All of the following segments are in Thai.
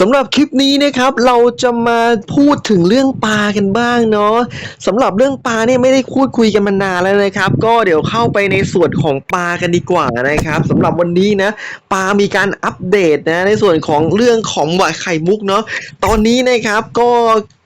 สำหรับคลิปนี้นะครับเราจะมาพูดถึงเรื่องปลากันบ้างเนาะสำหรับเรื่องปลาเนี่ยไม่ได้พูดคุยกันมานานแล้วนะครับ ก็เดี๋ยวเข้าไปในส่วนของปลากันดีกว่านะครับสำหรับวันนี้นะปลามีการอัปเดตนะในส่วนของเรื่องของหวายไข่มุกเนาะตอนนี้นะครับก็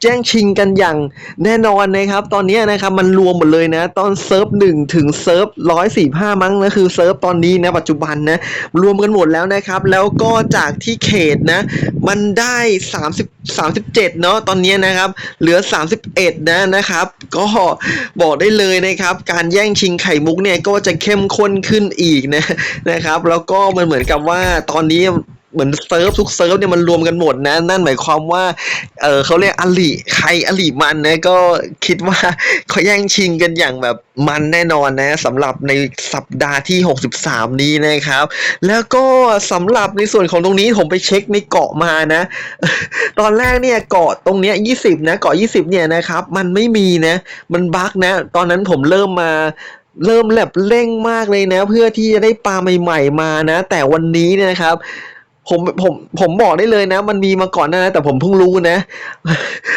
แจ้งชิงกันอย่างแน่นอนนะครับ ตอนนี้นะครับมันรวมหมดเลยนะ ตอนเซิร์ฟหนึ่งถึงเซิร์ฟร้อยสี่ห้ามั้งนะคือเซิร์ฟตอนนี้นะปัจจุบันนะรวมกันหมดแล้วนะครับ แล้วก็จากที่เขตนะมันได้30 37เจ็ดเนาะตอนนี้นะครับ เหลือ31นะนะครับ ก็บอกได้เลยนะครับ การแย่งชิงไข่มุกเนี่ยก็จะเข้มข้นขึ้นอีกนะนะครับ แล้วก็มันเหมือนกับว่าตอนนี้ เหมือนเซิร์ฟทุกเซิร์ฟเนี่ยมันรวมกันหมดนะ นั่นหมายความว่า เออเขาเรียกอลิใครอลิมันนะก็คิดว่าเขาแย่งชิงกันอย่างแบบมันแน่นอนนะสำหรับในสัปดาห์ที่ 63 นี้นะครับ แล้วก็สำหรับในส่วนของตรงนี้ผมไปเช็คในเกาะมานะ ตอนแรกเนี่ยเกาะตรงเนี้ย 20 นะเกาะ 20 เนี่ยนะครับ มันไม่มีนะ มันบั๊กนะ ตอนนั้นผมเริ่มมาเริ่มแบบเร่งมากเลยนะ เพื่อที่จะได้ปลาใหม่ ๆ มานะ แต่วันนี้เนี่ยนะครับ ผมผมผมบอกได้เลยนะ มันมีมาก่อนนานะแต่ผมเพิ่งรู้นะ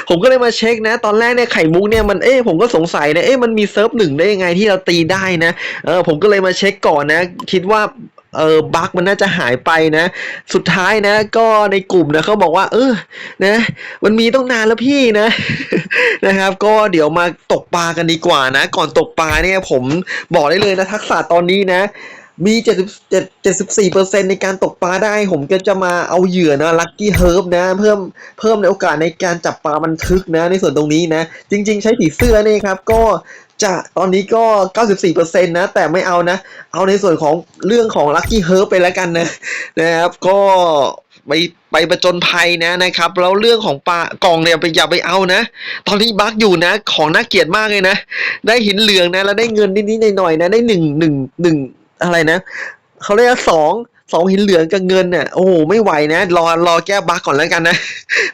ผมก็เลยมาเช็คนะ ตอนแรกเนี่ยไข่มุกเนี่ยมันเอ๊ะผมก็สงสัยนะเอ๊ะมันมีเซิร์ฟหนึ่งได้ยังไงที่เราตีได้นะเออผมก็เลยมาเช็คก่อนนะ คิดว่าเออบั๊กมันน่าจะหายไปนะ สุดท้ายนะ ก็ในกลุ่มนะเขาบอกว่า เออนะ มันมีต้องนานแล้วพี่นะนะครับ ก็เดี๋ยวมาตกปลากันดีกว่านะ ก่อนตกปลาเนี่ย ผมบอกได้เลยนะทักษะตอนนี้นะ มี77 74%ในการตกปลาได้ ผมก็จะมาเอาเหยื่อนะลัคกี้เฮิร์บนะ เพิ่มเพิ่มในโอกาสในการจับปลามันทึกนะ ในส่วนตรงนี้นะ จริง ๆ ใช้ผีเสื้อนี่ครับ ก็จะตอนนี้ก็ 94%นะ แต่ไม่เอานะ เอาในส่วนของเรื่องของลัคกี้เฮิร์บไปแล้วกันนะนะครับก็ไปไปประจนภัยนะนะครับ แล้วเรื่องของปลากล่องเนี่ยไปอย่าไปเอานะ ตอนนี้บักอยู่นะ ของน่าเกลียดมากเลยนะ ได้หินเหลืองนะ แล้วได้เงินนิดๆหน่อยๆนะ ได้หนึ่งหนึ่งหนึ่ง อะไรนะเขาเรียกสองสองหินเหลืองกับเงินเนี่ยโอ้โหไม่ไหวนะ รอรอแก้บั๊กก่อนแล้วกันนะ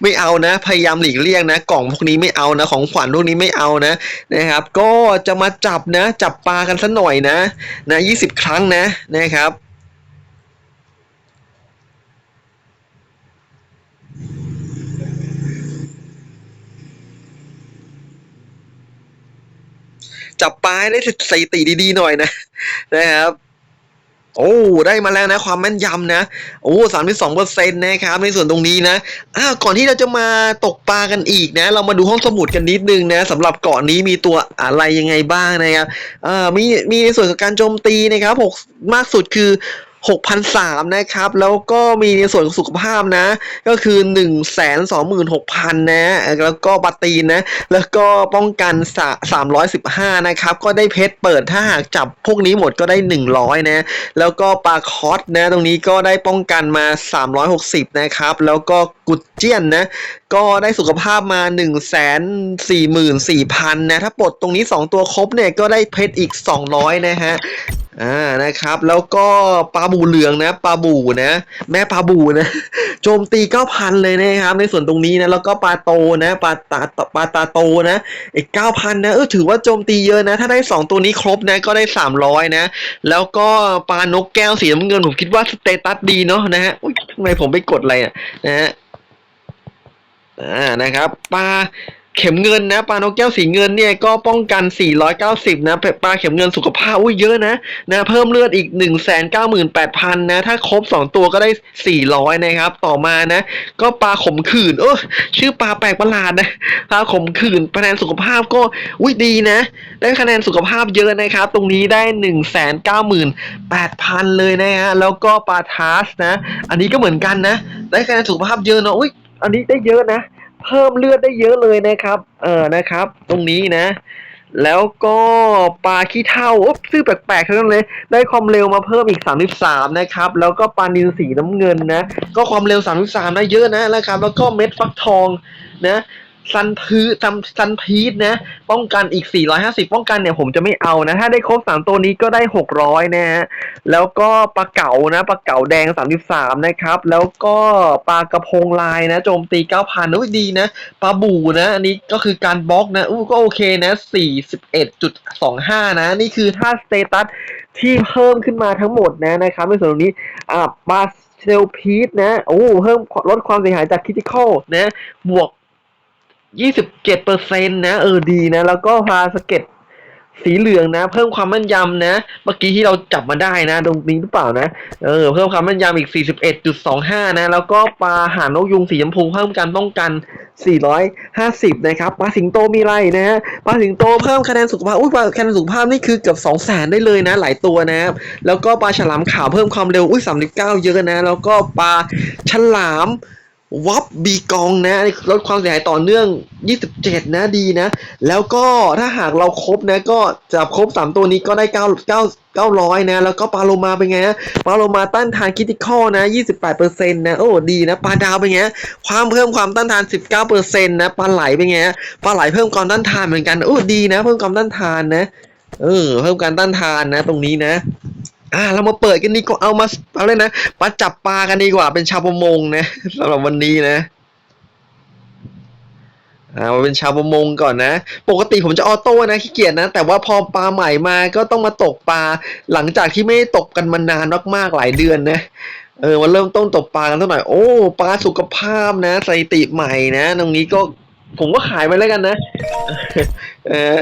ไม่เอานะ พยายามหลีกเลี่ยงนะ กล่องพวกนี้ไม่เอานะ ของขวัญพวกนี้ไม่เอานะนะครับ ก็จะมาจับนะ จับปลากันสักหน่อยนะ นะยี่สิบครั้งนะนะครับจับปลาให้ได้สถิติดีๆหน่อยนะนะครับ โอ้ได้มาแล้วนะความแม่นยำนะโอ้สามสองเปอร์เซ็นต์นะครับในส่วนตรงนี้นะอ้าวก่อนที่เราจะมาตกปลากันอีกนะ เรามาดูห้องสมุดกันนิดนึงนะสำหรับเกาะนี้มีตัวอะไรยังไงบ้างนะครับอ่ามีมีในส่วนของการโจมตีนะครับหกมากสุดคือ 6,003นะครับ แล้วก็มีในส่วนของสุขภาพนะ ก็คือ 126,000 นะ แล้วก็บัตตีนนะ แล้วก็ป้องกันสะ315 นะครับ ก็ได้เพชรเปิดถ้าหากจับพวกนี้หมดก็ได้ 100 นะ แล้วก็ปลาคอสนะ ตรงนี้ก็ได้ป้องกันมา 360 นะครับ แล้วก็กุดเจียนนะ ก็ได้สุขภาพมา 1 4 4 0 0 0 นะ ถ้าปลดตรงนี้ 2 ตัวครบเนี่ย ก็ได้เพชรอีก 200 นะฮะ อ่านะครับ แล้วก็ปลาบูเหลืองนะปลาบูนะ แม่ปลาบูนะโจมตี9,000เลยนะครับ ในส่วนตรงนี้นะแล้วก็ปลาโตนะปลาตาปลาตาโตนะอีก9,000นะเออถือว่าโจมตีเยอะนะ ถ้าได้2ตัวนี้ครบนะก็ได้300นะ แล้วก็ปลานกแก้วสีน้ำเงินผมคิดว่าสเตตัสดีเนาะนะฮะทำไมผมไปกดอะไรอะนะฮะอ่านะครับปลา เข็มเงินนะปลานกแก้วสีเงินเนี่ยก็ป้องกัน 490 นะปลาเข็มเงินสุขภาพอุ้ยเยอะนะนะเพิ่มเลือดอีก 198,000 นะถ้าครบ 2 ตัวก็ได้ 400 นะครับ ต่อมานะ ก็ปลาขมขื่นเออชื่อปลาแปลกประหลาดนะปลาขมขื่นคะแนนสุขภาพก็อุ้ยดีนะ ได้คะแนนสุขภาพเยอะนะครับ ตรงนี้ได้ 198,000 เลยนะฮะแล้วก็ปลาทาสนะ อันนี้ก็เหมือนกันนะ ได้คะแนนสุขภาพเยอะเนาะอุ้ยอันนี้ได้เยอะนะ เพิ่มเลือดได้เยอะเลยนะครับ เออนะครับ ตรงนี้นะ แล้วก็ปลาขี้เท่าอ๊บชื่อแปลกๆทั้งนั้นเลย ได้ความเร็วมาเพิ่มอีก 33 นะครับ แล้วก็ปลานินสีน้ำเงินนะ ก็ความเร็ว 33นะเยอะนะนะครับ แล้วก็เม็ดฟักทองนะ ซันพื้ซันซันพีทนะ ป้องกันอีก 450 ป้องกันเนี่ยผมจะไม่เอานะ ถ้าได้ครบ 3 ตัวนี้ก็ได้ 600 นะฮะ แล้วก็ปลาเก๋านะปลาเก๋าแดง 33 นะครับ แล้วก็ปลากระพงลายนะโจมตี 9,000อุ้ยดีนะปลาบูนะ อันนี้ก็คือการบล็อกนะอู้ก็โอเคนะ 41.25 นะ นี่คือถ้าสเตตัสที่เพิ่มขึ้นมาทั้งหมดนะนะครับในส่วนตรงนี้อ่าปลาเซลพีทนะโอ้เพิ่มลดความเสียหายจากคิติคอลนะบวก 27เจ็ดเปอร์เซ็นต์นะ เออดีนะ แล้วก็พาสเก็ตสีเหลืองนะ เพิ่มความแม่นยำนะ เมื่อกี้ที่เราจับมาได้นะ ตรงนี้หรือเปล่านะ เออ เพิ่มความแม่นยำอีก 41.25 นะ แล้วก็ปลาหางนกยุงสีชมพูเพิ่มการป้องกัน 450 นะครับปลาสิงโตมีไรนะฮะปลาสิงโตเพิ่มคะแนนสุขภาพ อุ้ยปลาคะแนนสุขภาพนี่คือเกือบ 2 0 0 0 0ได้เลยนะ หลายตัวนะครับแล้วก็ปลาฉลามขาวเพิ่มความเร็ว อุ้ย 39 เยอะนะ แล้วก็ปลาฉลาม วับบีกองนะลดความเสียหายต่อเนื่อง 27 นะดีนะ แล้วก็ถ้าหากเราครบนะ ก็จะครบ 3 ตัวนี้ก็ได้ 9 9 900 นะ แล้วก็ปาโลมาเป็นไงนะปาโลมาต้านทานคิติคอลนะ 28%นะ โอ้ดีนะปลาดาวเป็นไงความเพิ่มความต้านทาน 19%นะปลาไหลเป็นไงปลาไหลเพิ่มความต้านทานเหมือนกันโอ้ดีนะ เพิ่มความต้านทานนะเออเพิ่มการต้านทานนะ ตรงนี้นะ อ่าเรามาเปิดกันดีกว่าเอามาเอาเลยนะมาจับปลากันดีกว่าเป็นชาวประมงนะสำหรับวันนี้นะอ่ามาเป็นชาวประมงก่อนนะ ปกติผมจะออโต้นะขี้เกียจนะ แต่ว่าพอปลาใหม่มาก็ต้องมาตกปลาหลังจากที่ไม่ได้ตกกันมานานมากๆหลายเดือนนะเออมาเริ่มต้นตกปลากันสักหน่อยโอ้ปลาสุขภาพนะสถิติใหม่นะ ตรงนี้ก็ผมก็ขายไปแล้วกันนะ เออ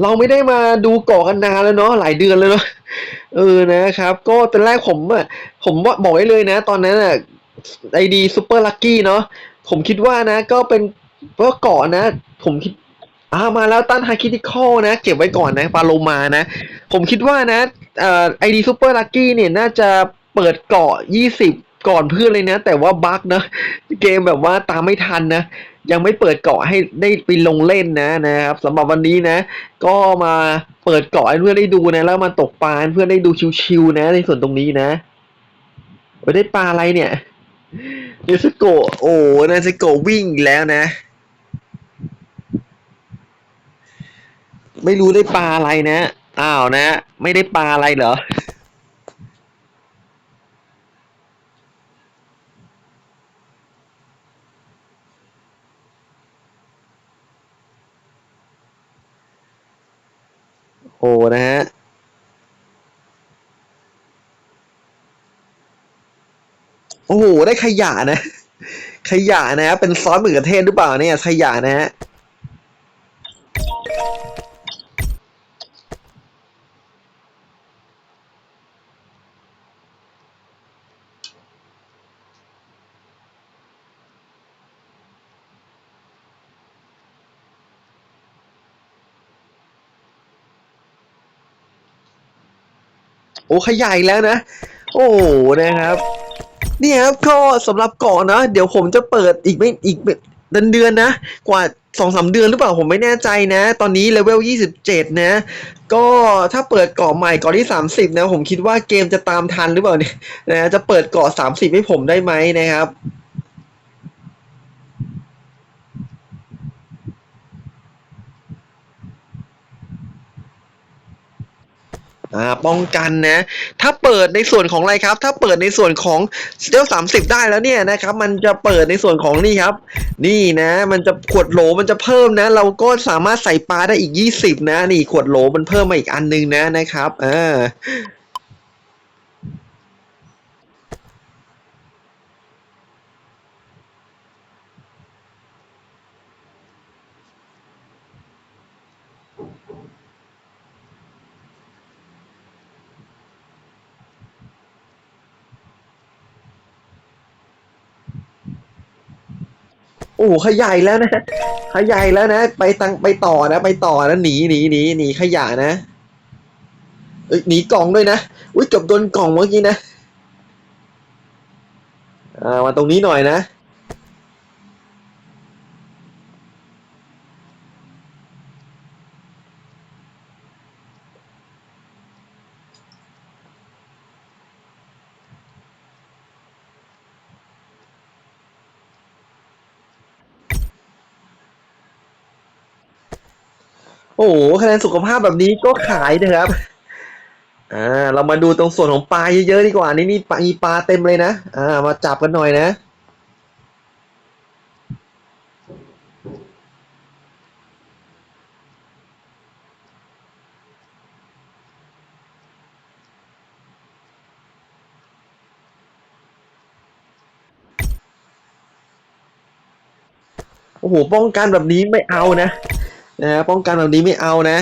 เราไม่ได้มาดูเกาะกันนานแล้วเนาะหลายเดือนแล้วเนาะเออนะครับ ก็ตอนแรกผมอะผมว่าบอกไว้เลยนะ ตอนนั้นอะไอดีซูเปอร์ลัคกี้เนาะผมคิดว่านะ ก็เป็นเพราะเกาะนะ ผมคิดอ่ามาแล้วต้านไฮคิติคอลนะ เก็บไว้ก่อนนะปาโลมานะ ผมคิดว่านะเอ่อไอดีซูเปอร์ลัคกี้เนี่ยน่าจะเปิดเกาะยี่สิบก่อนเพื่อนเลยนะ แต่ว่าบั๊กนะ เกมแบบว่าตามไม่ทันนะ ยังไม่เปิดเกาะให้ได้ไปลงเล่นนะนะครับสำหรับวันนี้นะ ก็มาเปิดเกาะให้เพื่อนได้ดูนะ แล้วมาตกปลาเพื่อนได้ดูชิวๆนะ ในส่วนตรงนี้นะโอ้ยได้ปลาอะไรเนี่ยเนสโกโอ้เนสโกวิ่งแล้วนะ ไม่รู้ได้ปลาอะไรนะอ้าวนะ ไม่ได้ปลาอะไรเหรอ โอ้นะฮะโอ้โห ได้ขยะนะ ขยะนะ เป็นซอสมะเขือเทศหรือเปล่าเนี่ย ขยะนะฮะ โอ้ขยายแล้วนะ โอ้นะครับนี่ครับก็สำหรับเกาะนะ เดี๋ยวผมจะเปิดอีกไม่อีกเดือนเดือนนะ กว่าสองสามเดือนหรือเปล่าผมไม่แน่ใจนะ ตอนนี้เลเวลยี่สิบเจ็ดนะ ก็ถ้าเปิดเกาะใหม่เกาะที่สามสิบนะ ผมคิดว่าเกมจะตามทันหรือเปล่าเนี่ยนะจะเปิดเกาะสามสิบให้ผมได้ไหมนะครับ อ่าป้องกันนะถ้าเปิดในส่วนของอะไรครับ ถ้าเปิดในส่วนของเลเวลสามสิบได้แล้วเนี่ยนะครับมันจะเปิดในส่วนของนี่ครับ นี่นะ มันจะขวดโหลมันจะเพิ่มนะ เราก็สามารถใส่ปลาได้อีกยี่สิบนะ นี่ขวดโหลมันเพิ่มมาอีกอันนึงนะนะครับอ่า อ้โหขยายแล้วนะขยายแล้วนะ ไปตังไปต่อนะ ไปต่อนะหนีหนีหนีหนีขยะนะหนีกล่องด้วยนะอุ้ยเกือบโดนกล่องเมื่อกี้นะอ่ามาตรงนี้หน่อยนะ โอ้โหคะแนนสุขภาพแบบนี้ก็ขายนะครับอ่าเรามาดูตรงส่วนของปลาเยอะๆดีกว่านี่นี่ปลาปลาเต็มเลยนะอ่ามาจับกันหน่อยนะโอ้โหป้องกันแบบนี้ไม่เอานะ นะฮะป้องกันแบบนี้ไม่เอานะ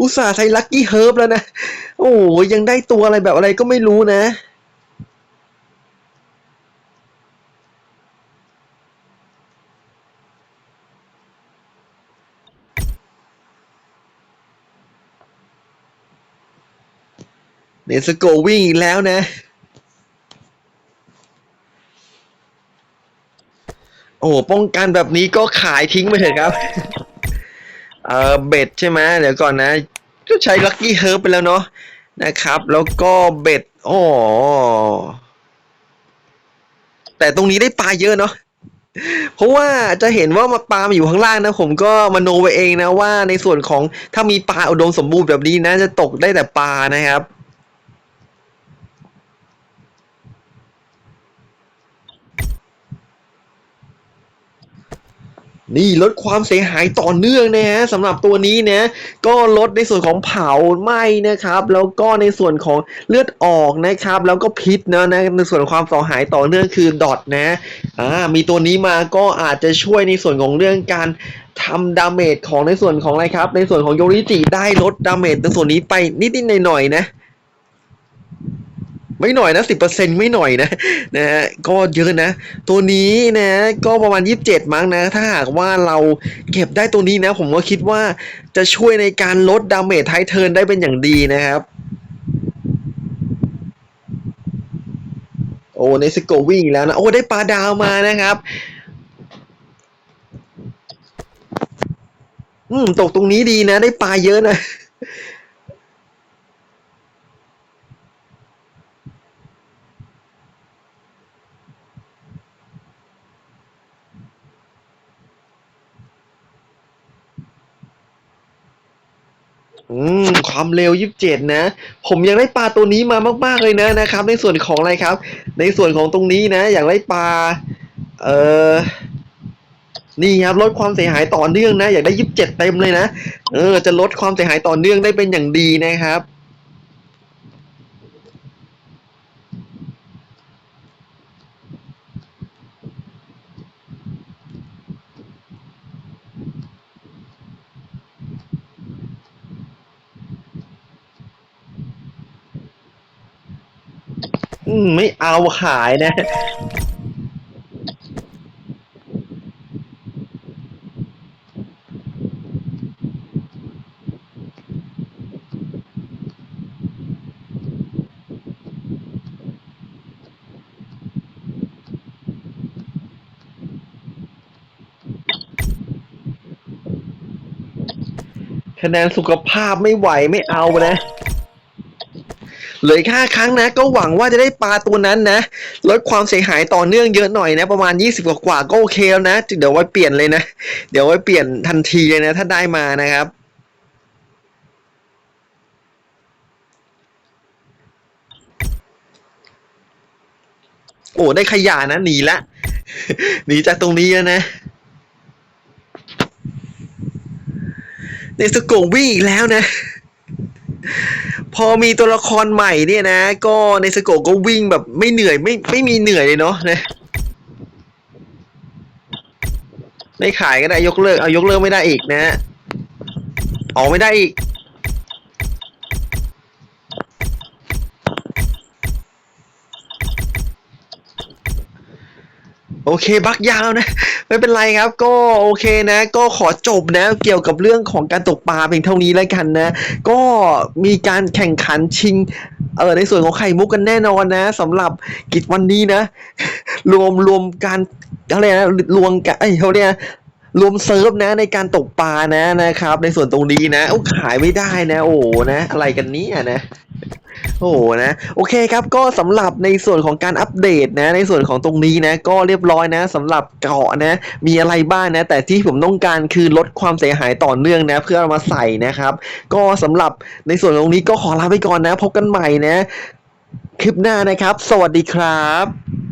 อุตส่าห์ใช้ลัคกี้เฮิร์บแล้วนะ โอ้โหยังได้ตัวอะไรแบบอะไรก็ไม่รู้นะเนสโกวิ่งอีกแล้วนะ อ้โหป้องกันแบบนี้ก็ขายทิ้งไปเถอะครับ เออเบ็ดใช่ไหมเดี๋ยวก่อนนะ ก็ใช้ลั c กี้เฮิร์บไปแล้วเนาะนะครับ แล้วก็เบ็ดโอ๋อแต่ตรงนี้ได้ปลาเยอะเนาะเพราะว่าจะเห็นว่ามาปลามาอยู่ข้างล่างนะ ผมก็มโนไปเองนะว่าในส่วนของถ้ามีปลาอุดมสมบูรณ์แบบนี้นะจะตกได้แต่ปลานะครับ นี่ลดความเสียหายต่อเนื่องนะฮะสำหรับตัวนี้นะก็ลดในส่วนของเผาไหม้นะครับ แล้วก็ในส่วนของเลือดออกนะครับ แล้วก็พิษนะนะในส่วนความเสียหายต่อเนื่องคือดอทนะอ่ามีตัวนี้มาก็อาจจะช่วยในส่วนของเรื่องการทำดาเมจของในส่วนของอะไรครับ ในส่วนของโยริจิได้ลดดาเมจในส่วนนี้ไปนิดๆหน่อยๆนะ ไม่หน่อยนะสิบเปอร์เซ็นไม่หน่อยนะนะฮะก็เยอะนะ ตัวนี้นะก็ประมาณยี่สิบเจ็ดมั้งนะ ถ้าหากว่าเราเก็บได้ตัวนี้นะ ผมก็คิดว่าจะช่วยในการลดดาเมจไทเทิร์นได้เป็นอย่างดีนะครับ โอ้ในสโกวิ่งแล้วนะ โอ้ได้ปลาดาวมานะครับอืมตกตรงนี้ดีนะ ได้ปลาเยอะนะ อืมความเร็วยี่สิบเจ็ดนะ ผมยังได้ปลาตัวนี้มามากๆเลยนะนะครับ ในส่วนของอะไรครับ ในส่วนของตรงนี้นะ อยากได้ปลา เออนี่ครับลดความเสียหายต่อเนื่องนะ อยากได้ยี่สิบเจ็ดเต็มเลยนะ เออ จะลดความเสียหายต่อเนื่องได้เป็นอย่างดีนะครับ ไม่เอาขายนะ คะแนนสุขภาพไม่ไหวไม่เอานะ เหลืออีกห้าครั้งนะ ก็หวังว่าจะได้ปลาตัวนั้นนะ ลดความเสียหายต่อเนื่องเยอะหน่อยนะ ประมาณ 20 กว่ากว่าก็โอเคแล้วนะเดี๋ยวไว้เปลี่ยนเลยนะ เดี๋ยวไว้เปลี่ยนทันทีเลยนะ ถ้าได้มานะครับโอ้ได้ขยะนะหนีละหนีจากตรงนี้แล้วนะในสโกวิ่งอีกแล้วนะ พอมีตัวละครใหม่เนี่ยนะ ก็ในสโกก็วิ่งแบบไม่เหนื่อยไม่ไม่มีเหนื่อยเลยเนาะนะไม่ขายก็ได้ยกเลิกเอายกเลิกไม่ได้อีกนะออกไม่ได้อีก โอเคบักยาวนะ ไม่เป็นไรครับ ก็โอเคนะ ก็ขอจบนะ เกี่ยวกับเรื่องของการตกปลาเพียงเท่านี้แล้วกันนะ ก็มีการแข่งขันชิงเออในส่วนของไข่มุกกันแน่นอนนะสำหรับกิจวันนี้นะ รวมรวมการอะไรนะรวมกันเอ้ยเขาเนี่ยกรวมเซิร์ฟนะในการตกปลานะนะครับ ในส่วนตรงนี้นะโอ้ขายไม่ได้นะ โอ้นะ อะไรกันเนี้นะ โอ้โหนะโอเคครับก็สำหรับในส่วนของการอัปเดตนะในส่วนของตรงนี้นะก็เรียบร้อยนะสำหรับเกาะนะมีอะไรบ้างนะ แต่ที่ผมต้องการคือลดความเสียหายต่อเนื่องนะ เพื่อเอามาใส่นะครับ ก็สำหรับในส่วนตรงนี้ก็ขอลาไปก่อนนะ พบกันใหม่นะ คลิปหน้านะครับ สวัสดีครับ